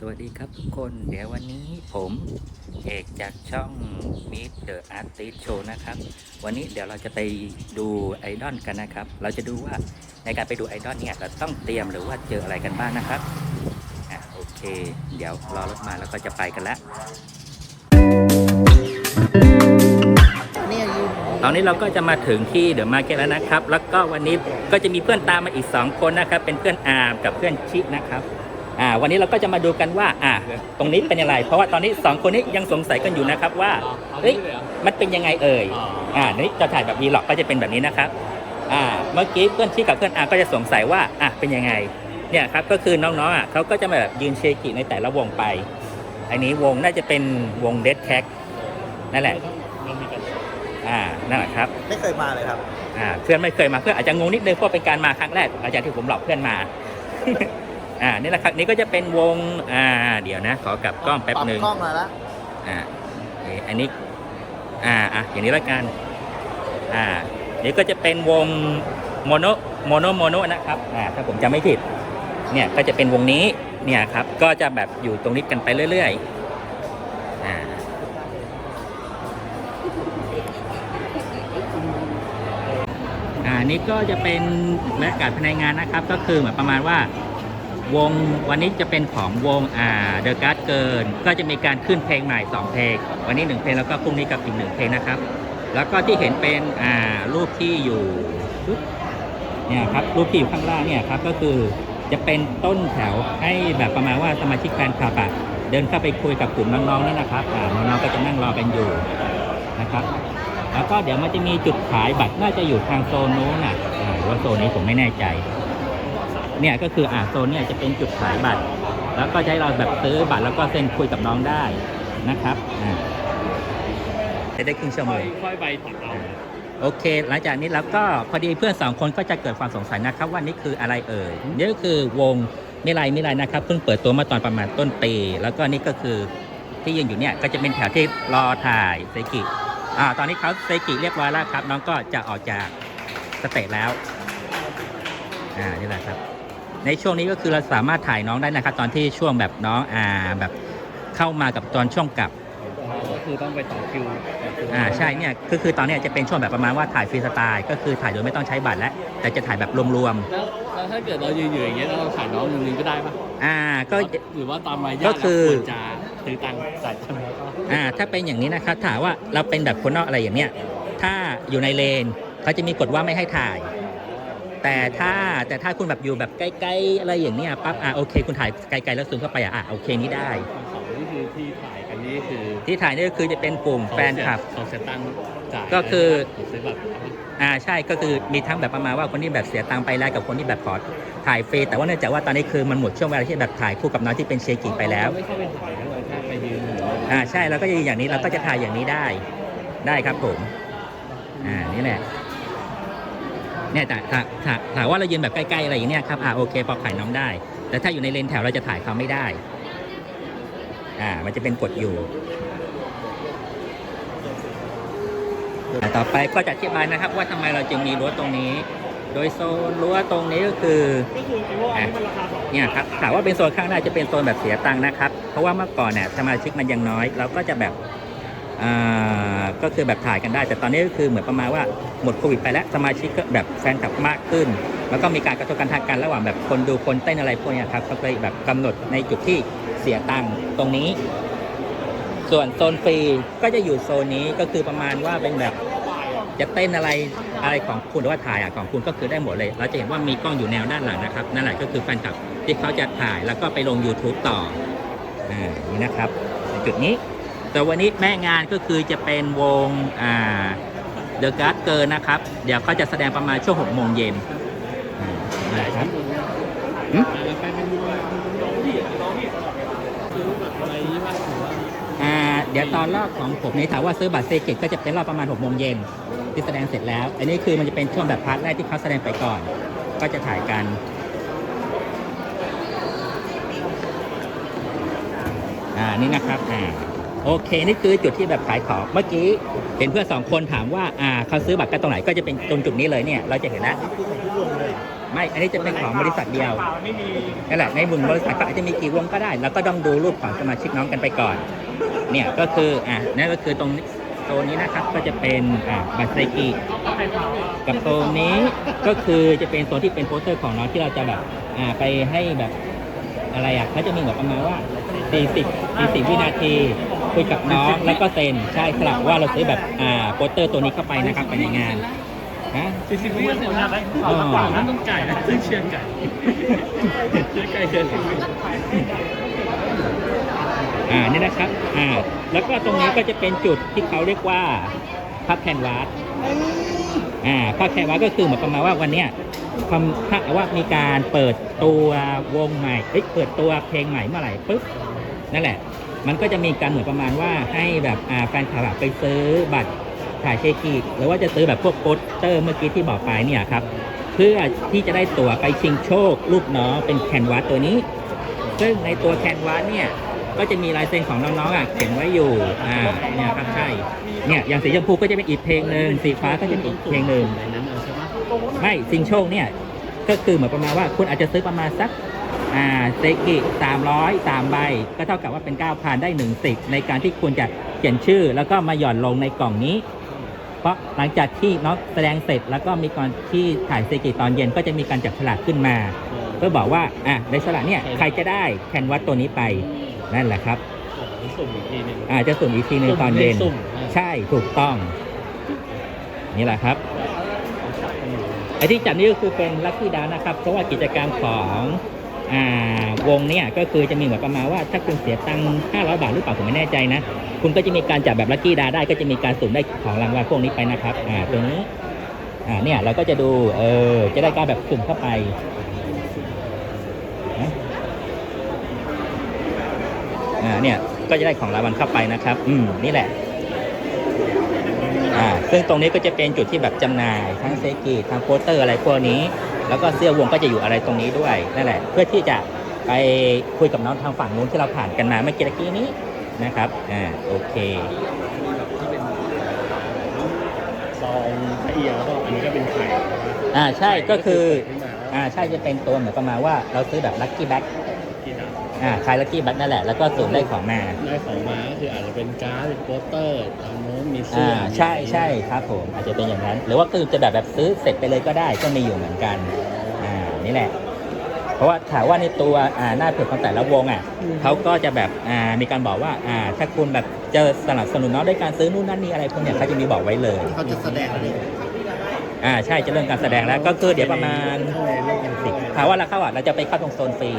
สวัสดีครับทุกคนเดี๋ยววันนี้ผมเอกจากช่อง Meet the Artist Show นะครับ วันนี้เดี๋ยวเราจะไปดูไอดอลกันนะครับ เราจะดูว่าในการไปดูไอดอลเนี่ยเราต้องเตรียมหรือว่าเจออะไรกันบ้างนะครับอะโอเค เดี๋ยวรอรถมาแล้วก็จะไปกันล้วเนี่ยยืนตอนนี้เราก็จะมาถึงที่เดอะมาร์เก็ตแล้วนะครับ แล้วก็วันนี้ก็จะมีเพื่อนตามมาอีก 2 คนนะครับ เป็นเพื่อนอาร์มกับเพื่อนชินะครับ อ่าวันนี้เราก็จะมาดูกันว่าอ่าตรงนี้เป็นยังไงเพราะว่าตอนนี้ 2 คนนี้ยังสงสัยกันอยู่นะครับว่าเฮ้ยมันเป็นยังไงเอ่ยอ่านี่จะถ่ายแบบวีล็อกก็จะเป็นแบบนี้นะครับอ่าเมื่อกี้เพื่อนชิกับเพื่อนอาร์ก็จะสงสัยว่าอะเป็นยังไงเนี่ยครับก็คือน้องๆอะเขาก็จะมาแบบยืนเชกิในแต่ละวงไป อันนี้วงน่าจะเป็นวงเดดแคคนั่นแหละอ่านั่นแหละครับไม่เคยมาเลยครับอ่าเพื่อนไม่เคยมาเพื่อนอาจจะงงนิดนึงเพราะเป็นการมาครั้งแรกหลังจากที่ผมหลอกเพื่อนมา อ่านี่แหละครับนี่ก็จะเป็นวงอ่าเดี๋ยวนะ ขอกลับกล้องแป๊บหนึ่งปรับกล้องมาแล้วอ่านี่อันนี้อ่าอะอย่างนี้ละกันอ่านี่ก็จะเป็นวงโมโนโมโนโมโนนะครับอ่าถ้าผมจำไม่ผิดเนี่ยก็จะเป็นวงนี้เนี่ยครับก็จะแบบอยู่ตรงนี้กันไปเรื่อยๆอ่าอ่านี่ก็จะเป็นบรรยากาศภายในงานนะครับ ก็คือเหมือนประมาณว่า วงวันนี้จะเป็นของวงอ่าเดอะการ์ดเกินก็จะมีการขึ้นเพลงใหม่2เพลง วันนี้ 1 เพลงแล้วก็พรุ่งนี้กับอีกหนึ่งเพลงนะครับ แล้วก็ที่เห็นเป็นอ่ารูปที่อยู่เนี่ยครับรูปที่อยู่ข้างล่างเนี่ยครับก็คือจะเป็นต้นแถวให้แบบประมาณว่าสมาชิกแฟนคลับอะเดินเข้าไปคุยกับกลุ่มน้องๆนั่นนะครับอ่าน้องๆก็จะนั่งรอกันอยู่นะครับ แล้วก็เดี๋ยวมันจะมีจุดขายบัตรน่าจะอยู่ทางโซนนู้นน่ะหรือว่าโซนนี้ผมไม่แน่ใจ เนี่ยก็คืออ่าโซนเนี่ยจะเป็นจุดขายบัตร แล้วก็จะให้เราแบบซื้อบัตรแล้วก็เซ็นคุยกับน้องได้นะครับอ่าจะได้ครึ่งชั่วโมงค่อยไปถึงเราโอเค หลังจากนี้แล้วก็พอดีเพื่อนสองคนก็จะเกิดความสงสัยนะครับว่านี่คืออะไรเอ่ยนี่ก็คือวงมิไลมิไลนะครับเพิ่งเปิดตัวมาตอนประมาณต้นปีแล้วก็นี่ก็คือที่ยืนอยู่เนี่ยก็จะเป็นแถวที่รอถ่ายเซกิอ่าตอนนี้เขาเซกิเรียบร้อยแล้วครับ น้องก็จะออกจากสเตจแล้วอ่านี่แหละครับ ในช่วงนี้ก็คือเราสามารถถ่ายน้องได้นะครับ ตอนที่ช่วงแบบน้องอ่าแบบเข้ามากับตอนช่วงกลับก็คือต้องไปต่อคิวอ่าใช่เนี่ยคือคือตอนเนี้ยจะเป็นช่วงแบบประมาณว่าถ่ายฟรีสไตล์ก็คือถ่ายโดยไม่ต้องใช้บัตรแล้วแต่จะถ่ายแบบรวมแล้วแล้วถ้าเกิดเรายืนอยู่อย่างเงี้ยแล้วเราถ่ายน้องอย่างนึงก็ได้ปะๆอ่าก็ หรือว่าตามมารก็ยาทคือ เราควรจะซื้อตังค์จ่ายตังค์แล้วก็อ่าถ้าเป็นอย่างนี้นะครับถามว่าเราเป็นแบบคนนอกอะไรอย่างเนี้ยถ้าอยู่ในเลนเขาจะมีกฎว่าไม่ให้ถ่าย แต่ถ้าแต่ถ้าคุณแบบอยู่แบบใกล้ๆอะไรอย่างเนี้ยปั๊บอ่าโอเค คุณถ่ายไกลๆแล้วซูมเข้าไปอะอะโอเคนี้ได้ของนี่คือที่ถ่ายกันนี่คือที่ถ่ายนี่ก็คือจะเป็นกลุ่มแฟนคลับ เขาเสียตังค์จ่ายก็คือ ซื้อแบบอ่าใช่ก็คือมีทั้งแบบประมาณว่าคนที่แบบเสียตังค์ไปแล้วกับคนที่แบบขอถ่ายฟรีแต่ว่าเนื่องจากว่าตอนนี้คือมันหมดช่วงเวลาที่แบบถ่ายคู่กับน้องที่เป็นเชกิไปแล้วไม่เข้าไปถ่ายนะเราแค่ไปยืนอยู่อ่าใช่เราก็จะอย่างนี้เราก็จะถ่ายอย่างนี้ได้ได้ครับผมอ่านี่แหละ เนี่ยแต่ถ้าถ้าถามว่าเรายืนแบบใกล้ๆอะไรอย่างเนี้ยครับอ่าโอเคพอถ่ายน้องได้ แต่ถ้าอยู่ในเลนแถวเราจะถ่ายเขาไม่ได้ อ่า มันจะเป็นกฎอยู่อ่าต่อไปก็จะอธิบายนะครับ ว่าทำไมเราจึงมีรั้วตรงนี้ โดยโซนรั้วตรงนี้ก็คือก็คือไอ้พวกอันนี้มันราคาสองเนี่ยครับถามว่าเป็นโซนข้างหน้าจะเป็นโซนแบบเสียตังค์นะครับ เพราะว่าเมื่อก่อนเนี่ยสมาชิกมันยังน้อย เราก็จะแบบอ่า ก็คือแบบถ่ายกันได้ แต่ตอนนี้ก็คือเหมือนประมาณว่าหมดโควิดไปแล้วสมาชิกก็แบบแฟนคลับมากขึ้น แล้วก็มีการกระทบกันทางการระหว่างแบบคนดูคนเต้นอะไรพวกเนี้ยครับก็เลยแบบกำหนดในจุดที่เสียตังค์ตรงนี้ ส่วนโซนฟรีก็จะอยู่โซนนี้ก็คือประมาณว่าเป็นแบบจะเต้นอะไรอะไรของคุณหรือว่าถ่ายอะของคุณก็คือได้หมดเลย เราจะเห็นว่ามีกล้องอยู่แนวด้านหลังนะครับ นั่นแหละก็คือแฟนคลับที่เขาจะถ่ายแล้วก็ไปลง YouTube ต่ออ่านี่นะครับในจุดนี้ แต่วันนี้แม่งานก็คือจะเป็นวงอ่า The g u a r d เกินนะครับ เดี๋ยวเขาจะแสดงประมาณช่วง6โมงเย็นอ่านะครับหืมไปเป็นน้องพี่น้องพี่ซื้อแบบอะไรยี่ห้อหรือว่าอ่าเดี๋ยวตอนรอบของผมนี่ถามว่าซื้อบัตรเซกิตก็จะเป็นรอบประมาณ6โมงเย็นที่แสดงเสร็จแล้ว อันนี้คือมันจะเป็นช่วงแบบพาร์ทแรกที่เขาแสดงไปก่อน ก็จะถ่ายกันอ่านี่นะครับอ่า โอเค นี่คือจุดที่แบบขายของเมื่อกี้เห็นเพื่อนสองคนถามว่าอ่าเขาซื้อบัตรกันตรงไหนก็จะเป็นตรงจุดนี้เลยเนี่ยเราจะเห็นแล้วนี่คือของทุกวงเลยไม่ อันนี้จะเป็นของบริษัทเดียวไม่มีนั่นแหละในบุญบริษัทก็อาจจะมีกี่วงก็ได้ แล้วก็ต้องดูรูปของสมาชิกน้องกันไปก่อน เนี่ยก็คืออะนั่นก็คือตรงโซนนี้นะครับก็จะเป็นอ่าบัตรไซกิกับโซนนี้ก็คือจะเป็นโซนที่เป็นโปสเตอร์ของน้องที่เราจะแบบอ่าไปให้แบบอะไรอะเขาจะมีแบบประมาณว่า 40 40 วินาที คุยกับน้องแล้วก็เซ็นใช่สลับว่าเราซื้อแบบอ่าโปสเตอร์ตัวนี้เข้าไปนะครับไปในงานฮะ สี่สิบวินาทีนะได้กว่านั้นต้องไก่นะต้อเชียร์ไก่เชียร์ไก่เชียร์สิบวิอ่านี่นะครับอ่าแล้วก็ตรงนี้ก็จะเป็นจุดที่เขาเรียกว่าพับแคนวาสอ่าพับแคนวาสก็คือเหมือนประมาณว่าวันเนี้ยคำถ้าว่ามีการเปิดตัววงใหม่เอ้ยเปิดตัวเพลงใหม่เมื่อไหร่ปุ๊บนั่นแหละ มันก็จะมีการเหมือนประมาณว่าให้แบบอ่าแฟนคลับอะไปซื้อบัตรถ่ายเชคีหรือว่าจะซื้อแบบพวกโปสเตอร์เมื่อกี้ที่บอกไปเนี่ยครับเพื่อที่จะได้ตั๋วไปชิงโชครูปน้องเป็นแคนวาสตัวนี้ ซึ่งในตัวแคนวาสเนี่ยก็จะมีลายเซ็นของน้องๆอะเขียนไว้อยู่อ่าเนี่ยครับใช่เนี่ยอย่างสีชมพูก็จะเป็นอีกเพลงหนึ่งสีฟ้าก็จะเป็นอีกเพลงหนึ่งในนั้นเอาใช่ไหมไม่ซิงโชคเนี่ยก็คือเหมือนประมาณว่าคุณอาจจะซื้อประมาณสัก อ่าเซกิสามร้อยสามใบ ก็เท่ากับว่าเป็นเก้าพันได้หนึ่งสิทธิ์ในการที่คุณจะเขียนชื่อ แล้วก็มาหย่อนลงในกล่องนี้ เพราะหลังจากที่น้องแสดงเสร็จแล้วก็มีก่อนที่ถ่ายเซกิตอนเย็นก็จะมีการจับฉลากขึ้นมา เพื่อบอกว่าอะในฉลากเนี่ยใครจะได้แคนวัตตัวนี้ไปนั่นแหละครับสุ่มอีกทีหนึงอาจจะสุ่มอีกทีหนึ่งตอนเย็นสุ่มใช่ถูกต้อง นี่แหละครับไอ้ที่จัดนี่ก็คือเป็นลัคกี้ดานะครับ เพราะว่ากิจกรรมของอ่า วงเนี่ยก็คือจะมีเหมือนประมาณว่าถ้าคุณเสียตังค์500 บาทหรือเปล่าผมไม่แน่ใจนะ คุณก็จะมีการจับแบบลัคกี้ดาได้ก็จะมีการสุ่มได้ของรางวัลพวกนี้ไปนะครับอ่าตัวนี้อ่าเนี่ยเราก็จะดูเออจะได้การแบบสุ่มเข้าไปอ่าเนี่ยก็จะได้ของรางวัลเข้าไปนะครับ อืมนี่แหละอ่าซึ่งตรงนี้ก็จะเป็นจุดที่แบบจำหน่ายทั้งเซกิทั้งโปสเตอร์อะไรพวกนี้ แล้วก็เสื้อวงก็จะอยู่อะไรตรงนี้ด้วยนั่นแหละ เพื่อที่จะไปคุยกับน้องทางฝั่งนู้นที่เราผ่านกันมาเมื่อกี้ตะกี้นี้นะครับอ่าโอเคที่เป็นซองละเอียดแล้วก็อันนี้ก็เป็นไข่อ่าใช่ก็คือขึ้นมาแล้วอ่าใช่จะเป็นตัวเหมือนประมาณว่าเราซื้อแบบลัคกี้แบ็คที่ทำ อ่าคล้ายลัคกี้แบ็คนั่นแหละ แล้วก็สุ่มได้ของมาได้ของมาก็คืออาจจะเป็นการ์ดเป็นโปสเตอร์ตามโน้นมีเสื้อ่าอใช่ใช่ครับผมอาจจะเป็นอย่างนั้น หรือว่าคือจะแบบแบบซื้อเสร็จไปเลยก็ได้ก็มีอยู่เหมือนกันอ่านี่แหละ เพราะว่าถามว่าในตัวอ่าหน้าเพจของแต่ละวงอะเขาก็จะแบบอ่ามีการบอกว่าอ่าถ้าคุณแบบจะสนับสนุนน้องด้วยการซื้อนู่นนั่นนี่อะไรพวกเนี้ยเขาจะมีบอกไว้เลย เขาจะแสดงอะไรอ่าใช่จะเริ่มการแสดงแล้วก็คือเดี๋ยวประมาณข้างในเรื่องกันสิถามว่าเราเข้าอะเราจะไปเข้าตรงโซนฟรี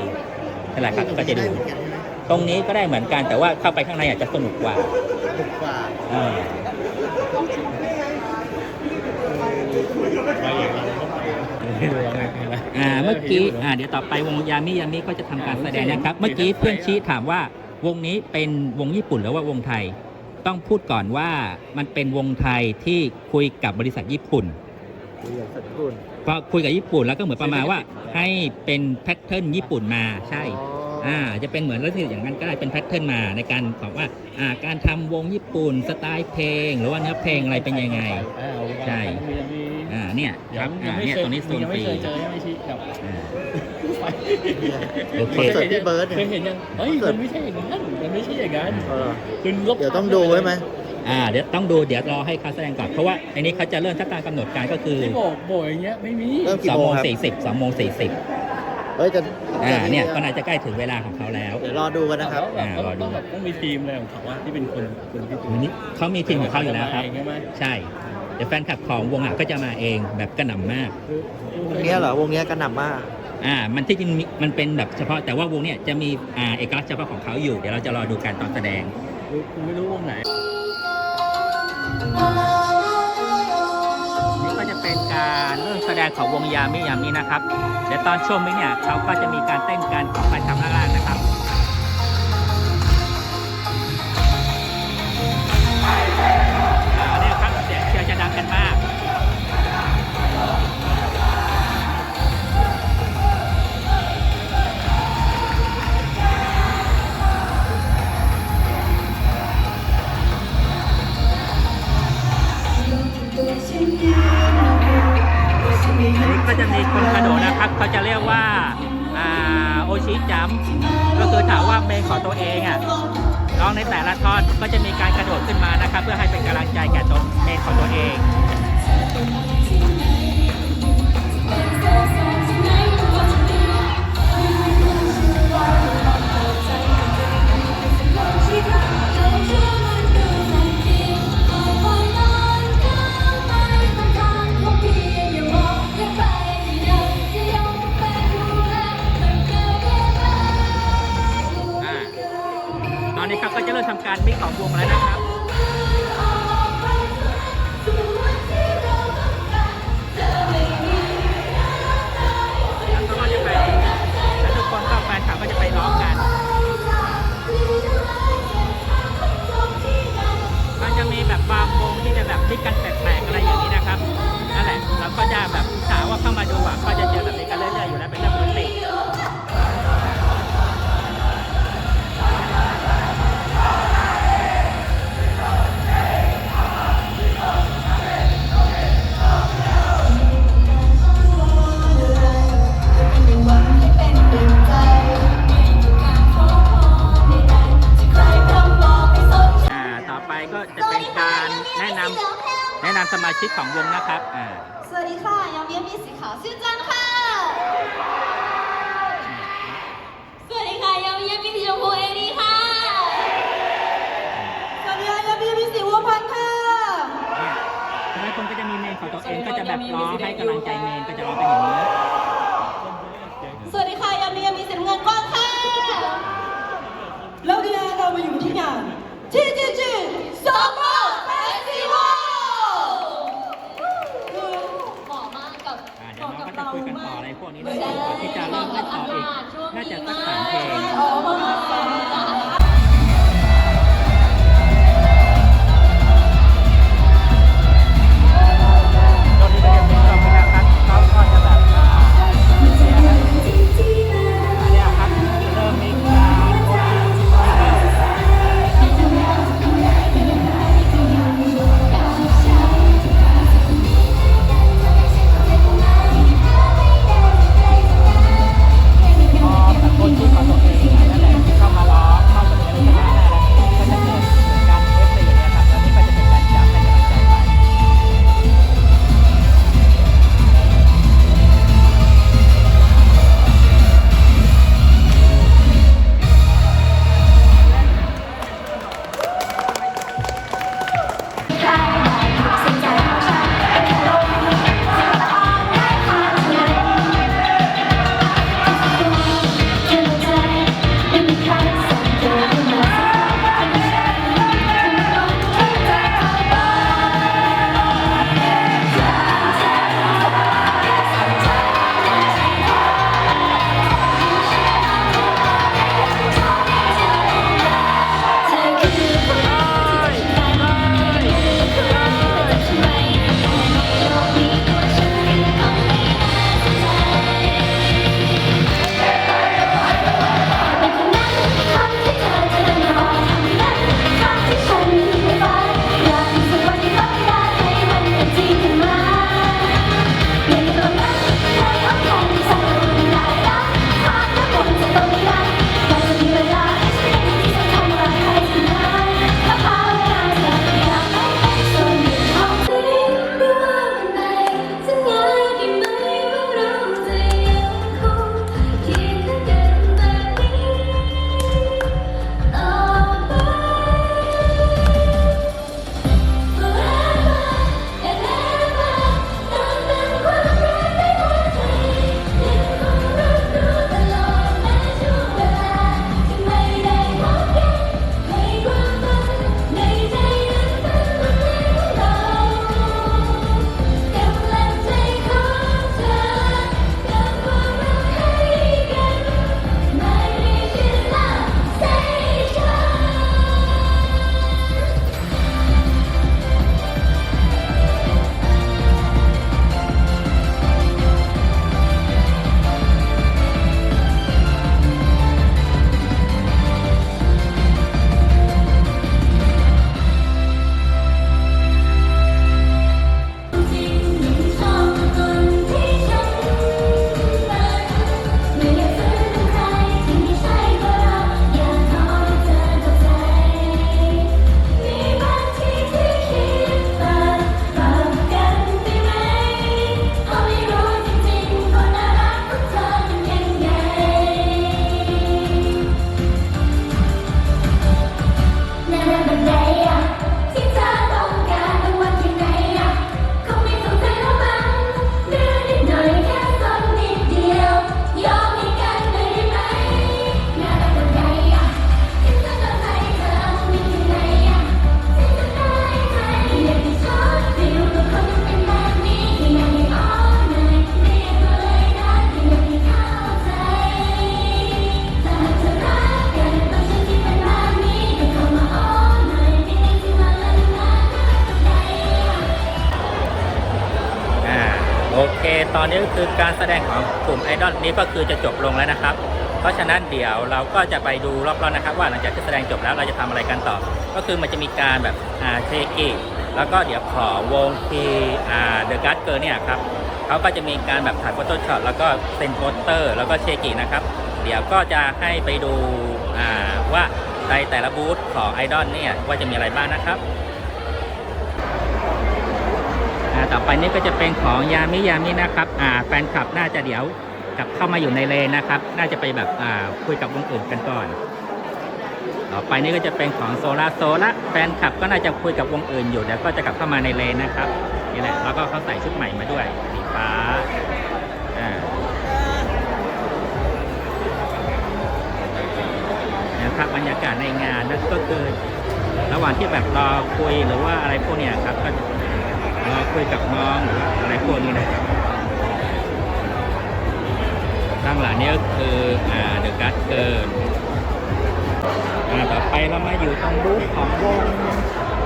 นั่นแหละครับก็จะดูเหมือนกันใช่ไหมตรงนี้ก็ได้เหมือนกันแต่ว่าเข้าไปข้างในอาจจะสนุกกว่าถูกกว่าอ่าไปอย่างไรก็ไปไม่รู้ว่าไงไงอ่าเมื่อกี้อ่าเดี๋ยวต่อไปวงยามิยามิก็จะทำการแสดงนะครับ เมื่อกี้เพื่อนชี้ถามว่าวงนี้เป็นวงญี่ปุ่นหรือว่าวงไทย ต้องพูดก่อนว่ามันเป็นวงไทยที่คุยกับบริษัทญี่ปุ่นคุยกับสัตว์คุณ พอคุยกับญี่ปุ่นแล้วก็เหมือนประมาณว่าให้เป็นแพทเทิร์นญี่ปุ่นมาใช่อ่าจะเป็นเหมือนลักษณะอย่างนั้นก็ได้เป็นแพทเทิร์นมาในการบอกว่าอ่าการทำวงญี่ปุ่นสไตล์เพลง หรือว่าเนื้อเพลงอะไรเป็นยังไงใช่อ่าเนี่ยครับอ่าเนี่ยตรงนี้โซนยังฟไม่รีเคยเจอยังไม่ชี้ครับอ่าโอเคคอนเสิร์ตพี่เบิร์ดเคเนี่ยยเห็นยังเฮ้ยมันไม่ใช่อย่างนั้นมันไม่ใช่อย่างนั้นเออคุณลบเดี๋ยวต้องดูไว้ไหม อ่าเดี๋ยวต้องดูเดี๋ยวรอให้เขาแสดงก่อนเพราะว่าในนี้เขาจะเริ่มถ้าตามกำหนดการก็คือที่โบกโบกอย่างเงี้ยไม่มีเริ่มกี่สองโมโมงงครับสี่สิบสองโมงสี่สิบเฮ้ยจะอ่าจะเนี่ยก็น่าจะใกล้ถึงเวลาของเขาแล้ว เดี๋ยวรอดูกันนะครับ แล้วแบบอ่ารอดูต้องแบบต้องมีทีมอะไรของเขาว่าที่เป็นคนคนที่วันนี้เขามีทีมของเขาอยู่แล้วครับ ใช่ไหมใช่ เดี๋ยวแฟนคลับของวงอะก็จะมาเองแบบกระหน่ำมาก วงเนี้ยเหรอ วงเนี้ยกระหน่ำมาก อ่า มันที่จริงมีมันเป็นแบบเฉพาะแต่ว่าวงเนี่ยจะมีอ่าเอกลักษณ์เฉพาะของเขาอยู่ เดี๋ยวเราจะรอดูการตอนแสดงคุณไม่รู้วงไหนนี่ ของวงยามิยามินะครับเดี๋ยวตอนช่วงนี้เนี่ยเขาก็จะมีการเต้นกันของไปทำลับล่าง ก็จะมีคนกระโดดนะครับเขาจะเรียกว่าโอชิจัมก็คือถามว่าเมลของตัวเองอะน้องในแต่ละท่อนก็จะมีการกระโดดขึ้นมานะครับ เพื่อให้เป็นกำลังใจแก่ตัวเมลของตัวเอง ทำการมิกขอบวงแล้วนะครับ ตัวเองก็จะแบบร้องให้กำลังใจเมนก็จะร้องเป็นอย่างนี้ สวัสดีค่ะยามีมีสีน้ำเงินก้อนค่ะ แล้วเนี่ยเรามาอยู่ที่งานที่จีจีซัมเมอร์เฟสติวัลคือเหมาะมากกับอ่าเหเดี๋ยวมาะน้องกับก็จะเราคุยกันมาต่อกอะไรพวกนี้ใช่เลยก่อนที่จะเริ่มเล่นต่ออีก น่าจะสักสามเพลง อ๋อประมา ตอนนี้ก็คือการแสดงของกลุ่มไอดอลนี้ก็คือจะจบลงแล้วนะครับ เพราะฉะนั้นเดี๋ยวเราก็จะไปดูรอบๆนะครับ ว่าหลังจากที่แสดงจบแล้วเราจะทำอะไรกันต่อ ก็คือมันจะมีการแบบอ่าเทกิแล้วก็เดี๋ยวขอวงทีอ่าเดอะการ์ดเกอร์เนี่ยครับเขาก็จะมีการแบบถ่ายโฟโต้ช็อตแล้วก็เซ็นโปสเตอร์ แล้วก็เชกินะครับ เดี๋ยวก็จะให้ไปดูว่าในแต่ละบูธของไอดอลเนี่ยว่าจะมีอะไรบ้างนะครับ อ่าต่อไปนี่ก็จะเป็นของยามิยามินะครับอ่าแฟนคลับน่าจะเดี๋ยวกลับเข้ามาอยู่ในเลนนะครับ น่าจะไปแบบอ่าคุยกับวงอื่นกันก่อน ต่อไปนี่ก็จะเป็นของโซลาโซละแฟนคลับก็น่าจะคุยกับวงอื่นอยู่เดี๋ยวก็จะกลับเข้ามาในเลนนะครับนี่แหละแล้วก็เขาใส่ชุดใหม่มาด้วยสีฟ้าอ่านะครับบรรยากาศในงานนั่นก็คือระหว่างที่แบบรอคุยหรือว่าอะไรพวกเนี้ยครับก็ เราคุยกับน้องหรือว่าอะไรพวกนี้นะครับข้างหลังนี้ก็คืออ่าเดอะกัสเกิร์อ่าต่อไปเรามาอยู่ตรงบูธของวง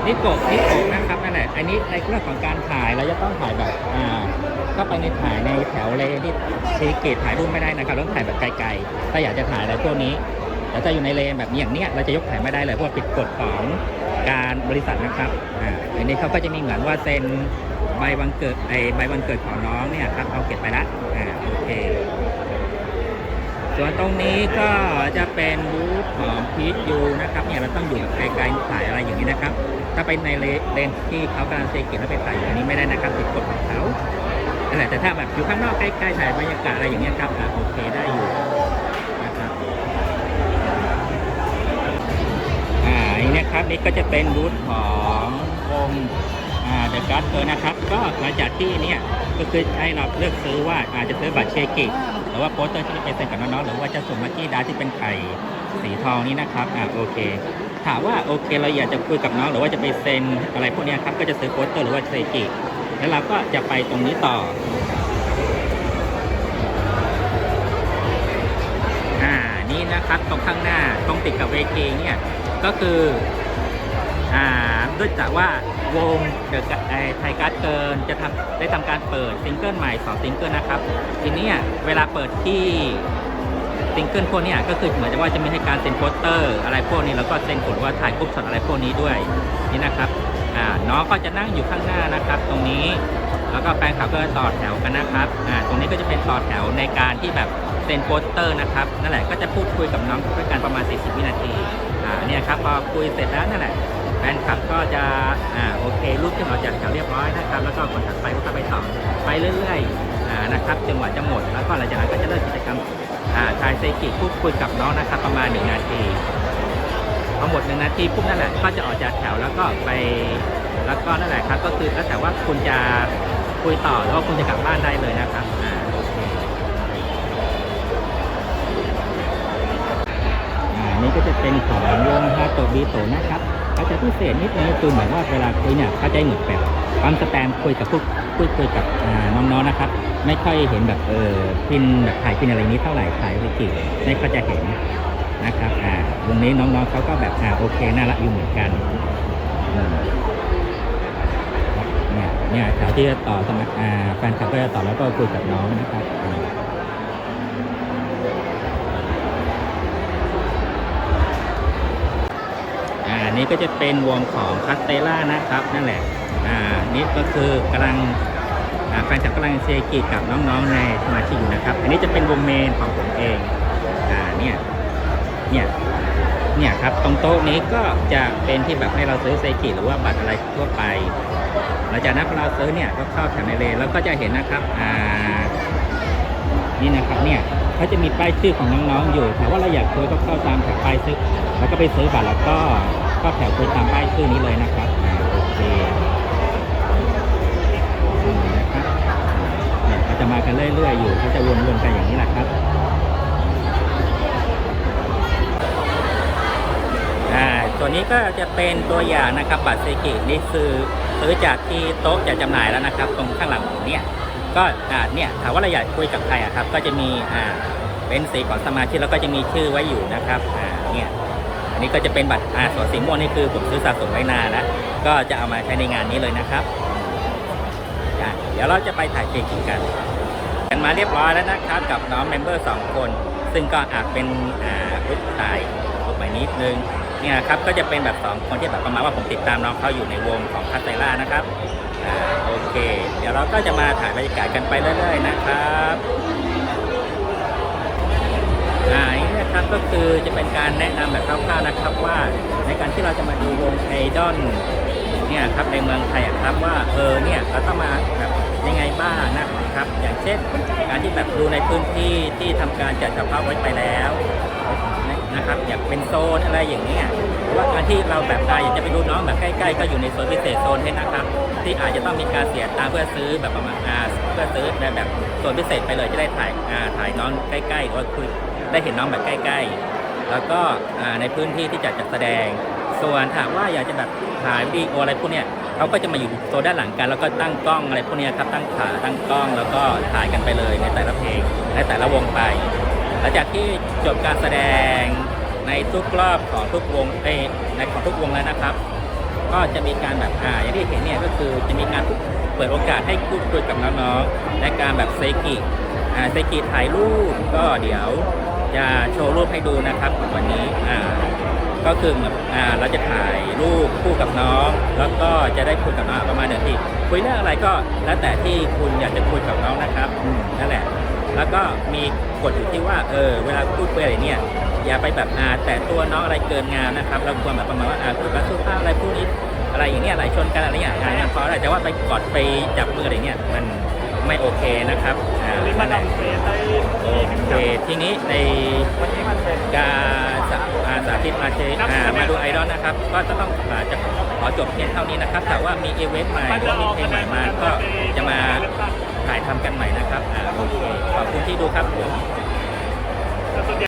นิโกะนิโกะนะครับนั่นแหละ อันนี้ในเรื่องของการถ่ายเราจะต้องถ่ายแบบอ่าเข้าไปในถ่ายในแถวเลยที่ชีเกตถ่ายรูปไม่ได้นะครับต้องถ่ายแบบไกลๆถ้าอยากจะถ่ายอะไรพวกนี้ แต่ถ้าอยู่ในเลนแบบนี้อย่างเนี้ยเราจะยกถ่ายไม่ได้เลยเพราะว่าผิดกฎของการบริษัทนะครับอ่าอันนี้เขาก็จะมีเหมือนว่าเซ็นใบวันเกิดไอใบวันเกิดของน้องเนี่ยครับเอาเก็บไปละอ่าโอเคส่วนตรงนี้ก็จะเป็นบูธของพีทยูนะครับเนี่ยเราต้องอยู่แบบไกลๆถ่ายอะไรอย่างนี้นะครับ ถ้าไปในเลนที่เขากำลังเซกิแล้วไปถ่ายอย่างนี้ไม่ได้นะครับผิดกฎของเขาแต่ถ้าแบบอยู่ข้างนอกใกล้ๆถ่ายบรรยากาศอะไรอย่างเงี้ยครับโอเคได้อยู่นะครับ อ่าอั นะครับนี่ก็จะเป็นบูธของวงอ่าเดอะกัสเตออนะครับ ก็หลังจากที่เนี่ยก็คือให้เราเลือกซื้อว่าอาจจะซื้อบัตรเชกิหรือว่าโปสเตอร์ที่เป็นเซ็นกับน้องๆหรือว่าจะส่งมาที่ดาที่เป็นไข่สีทองนี้นะครับอ่าโอเค ถามว่าโอเคเราอยากจะคุยกับน้องหรือว่าจะไปเซ็นอะไรพวกนี้ครับก็จะซื้อโปสเตอร์หรือว่าเชกิแล้วเราก็จะไปตรงนี้ต่ออ่านี่นะครับตรงข้างหน้าตรงติดกับเวทีเนี่ยก็คือ อ่าด้วยจากว่าวงเดอะไทยการ์ดเกินจะทำได้ทำการเปิดซิงเกิลใหม่สองซิงเกิลนะครับ ทีนี้เวลาเปิดที่ซิงเกิลพวกนี้ก็คือเหมือนจะว่าจะมีให้การเซ็นโปสเตอร์อะไรพวกนี้แล้วก็เซ็นกดว่าถ่ายกรุ๊ปช็อตอะไรพวกนี้ด้วยนี่นะครับอ่าน้องก็จะนั่งอยู่ข้างหน้านะครับ ตรงนี้แล้วก็แฟนคลับก็ต่อแถวกันนะครับอ่าตรงนี้ก็จะเป็นต่อแถวในการที่แบบเซ็นโปสเตอร์นะครับนั่นแหละก็จะพูดคุยกับน้องด้วยกันประมาณ 40 วินาทีอ่าเนี่ยครับพอคุยเสร็จแล้วนั่นแหละ แฟนคลับก็จะอ่าโอเครูปขึ้นออกจากแถวเรียบร้อยนะครับ แล้วก็คนถัดไปก็เข้าไปต่อไปเรื่อยๆอ่านะครับจนกว่าจะหมด แล้วก็หลังจากนั้นก็จะเริ่มกิจกรรมอ่าทายเซกิพูดคุยกับน้องนะครับ ประมาณ1นาทีพอหมดหนึ่งนาทีปุ๊บนั่นแหละก็จะออกจากแถวแล้วก็ไปแล้วก็นั่นแหละครับก็คือแล้วแต่ว่าคุณจะคุยต่อหรือว่าคุณจะกลับบ้านได้เลยนะครับอ่าโอเคอ่านี่ก็จะเป็นของวงฮาโตบิโตนะครับ เขาจะพิเศษนิดนึงคือเหมือนว่าเวลาคุยเนี่ยเขาจะเหมือนแบบปั๊มสแตมคุยกับพูดพูดคุยกับน้องๆนะครับ ไม่ค่อยเห็นแบบเออพินแบบถ่ายพินอะไรนี้เท่าไหร่ถ่ายวิกิไม่ค่อยจะเห็นนะครับอ่าวงนี้น้องๆเขาก็แบบอ่าโอเคน่ารักอยู่เหมือนกันเนี่ยเนี่ยแถวที่จะต่อสมัครอ่าแฟนคลับก็จะต่อแล้วก็คุยกับน้องนะครับ อ่าอ่านี่ก็จะเป็นวงของคาสเตล่านะครับนั่นแหละอ่านี่ก็คือกำลังแฟนคลับกำลังเซกิกับน้องๆในสมาชิกอยู่นะครับ อันนี้จะเป็นวงเมนของผมเองอ่าเนี่ยเนี่ยเนี่ยครับตรงโต๊ะนี้ก็จะเป็นที่แบบให้เราซื้อเซกิหรือว่าบัตรอะไรทั่วไปหลังจากนั้นพอเราซื้อเนี่ยก็เข้าแถวในเลนแล้วก็จะเห็นนะครับอ่านี่นะครับเนี่ยเขาจะมีป้ายชื่อของน้องๆอยู่แต่ว่าเราอยากซื้อก็เข้าตามแถวป้ายซื้อแล้วก็ไปซื้อบัตรแล้วก็ ก็แถวคุยตามป้ายชื่อนี้เลยนะครับโอเคอืมนะครับเนี่ยเขาจะมากันเรื่อยๆอยู่เขาจะวนๆกันอย่างนี้แหละครับอ่าตัวนี้ก็จะเป็นตัวอย่างนะครับบัตรเซกินี่คือซื้อจากที่โต๊ะจะจำหน่ายแล้วนะครับ ตรงข้างหลังผมเนี่ยก็เนี่ยถามว่าเราอยากคุยกับใครอะครับ ก็จะมีอ่าเป็นสีของสมาชิกแล้วก็จะมีชื่อไว้อยู่นะครับอ่า นี่ก็จะเป็นบัตรอ่าสวนสีม่วงนี่คือผมซื้อสะสมไว้นานแล้วก็จะเอามาใช้ในงานนี้เลยนะครับอ่าเดี๋ยวเราจะไปถ่ายเซกิกันมาเรียบร้อยแล้วนะครับ กับน้องเมมเบอร์สองคน ซึ่งก็อาจเป็นอ่าวุฒิตายลงไปนิดนึงเนี่ยครับก็จะเป็นแบบสองคนที่แบบประมาณว่าผมติดตามน้องเขาอยู่ในวงของคาเซล่านะครับอ่าโอเค เดี๋ยวเราก็จะมาถ่ายบรรยากาศกันไปเรื่อยๆนะครับอ่า นะครับก็คือจะเป็นการแนะนำแบบคร่าวๆนะครับว่าในการที่เราจะมาดูวงไอดอลเนี่ยครับในเมืองไทยอะครับว่าเออเนี่ยเราต้องมาแบบยังไงบ้างนะครับ อย่างเช่นการที่แบบดูในพื้นที่ที่ทำการจัดกับภาพไว้ไปแล้วนะครับอยากเป็นโซนอะไรอย่างเงี้ยหรือว่าการที่เราแบบอ่าอยากจะไปดูน้องแบบใกล้ๆ ก็อยู่ในโซนพิเศษโซนให้นะครับ ที่อาจจะต้องมีการเสียตังเพื่อซื้อแบบประมาณอ่าเพื่อซื้อแบบแบบโซนพิเศษไปเลยจะได้ถ่ายอ่าถ่ายน้องใกล้ๆหรือว่าคุย ได้เห็นน้องแบบใกล้ ๆ แล้วก็ในพื้นที่ที่จัดจัดแสดง ส่วนถามว่าอยากจะแบบถ่ายวิดีโออะไรพวกเนี้ยเขาก็จะมาอยู่โซนด้านหลังกัน แล้วก็ตั้งกล้องอะไรพวกเนี้ยครับตั้งขาตั้งกล้องแล้วก็ถ่ายกันไปเลยในแต่ละเพลงในแต่ละวงไปหลังจากที่จบการแสดงในทุกรอบของทุกวงเอในของทุกวงแล้วนะครับ ก็จะมีการแบบอ่าอย่างที่เห็นเนี่ยก็คือจะมีการเปิดโอกาสให้พูดคุยกับน้องๆในการแบบเซกิอ่าเซกิถ่ายรูปก็เดี๋ยว จะโชว์รูปให้ดูนะครับวันนี้อ่าก็คือแบบอ่าเราจะถ่ายรูปคู่กับน้อง แล้วก็จะได้คุยกับน้องประมาณหนึ่งทีคุยเรื่องอะไรก็แล้วแต่ที่คุณอยากจะคุยกับน้องนะครับอืมนั่นแหละ แล้วก็มีกฎอยู่ที่ว่าเออเวลาพูดคุยอะไรเนี่ยอย่าไปแบบอาแต่ตัวน้องอะไรเกินงามนะครับเราควรแบบประมาณว่าอ่าพูดกับสุภาพอะไรพวกนี้อะไรอย่างเงี้ยอะไรชนกันอะไรอย่างเงี้ยอ่ายังพอได้แต่ว่าไปกอดไปจับมืออะไรเนี่ยมัน ไม่โอเคนะครับอ่านั่นแหละโอเค ทีนี้ในการสาอ่าสาธิตมาเชอ่ามาดูไอดอลนะครับ ก็จะต้องอ่าจะขอจบเพียงเท่านี้นะครับ แต่ว่ามีอีเวนต์ใหม่หรือว่ามีเพลงใหม่มาก็จะมาถ่ายทำกันใหม่นะครับอ่าโอเคขอบคุณที่ดูครับผม